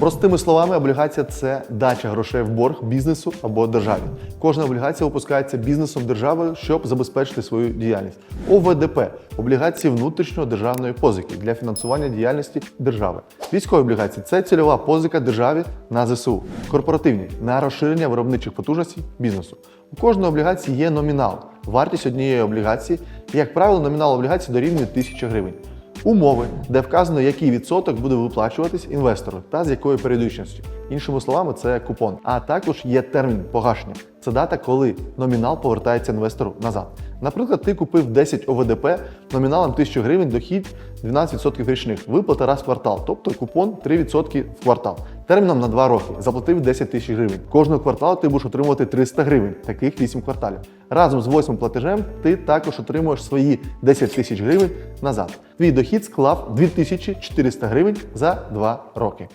Простими словами, облігація це дача грошей в борг бізнесу або державі. Кожна облігація випускається бізнесом державою, щоб забезпечити свою діяльність. ОВДП облігації внутрішньої державної позики для фінансування діяльності держави. Військові облігації це цільова позика державі на ЗСУ. Корпоративні на розширення виробничих потужностей бізнесу. У кожної облігації є номінал, вартість однієї облігації, як правило, номінал облігації дорівнює 1000 гривень. Умови, де вказано, який відсоток буде виплачуватись інвестору та з якою періодичністю. Іншими словами, це купон. А також є термін погашення. Це дата, коли номінал повертається інвестору назад. Наприклад, ти купив 10 ОВДП номіналом 1000 гривень, дохід 12% річних, виплата раз в квартал, тобто купон 3% в квартал. Терміном на 2 роки заплатив 10 тисяч гривень. Кожного кварталу ти будеш отримувати 300 гривень, таких 8 кварталів. Разом з 8 платежем ти також отримуєш свої 10 тисяч гривень назад. Твій дохід склав 2400 гривень за 2 роки.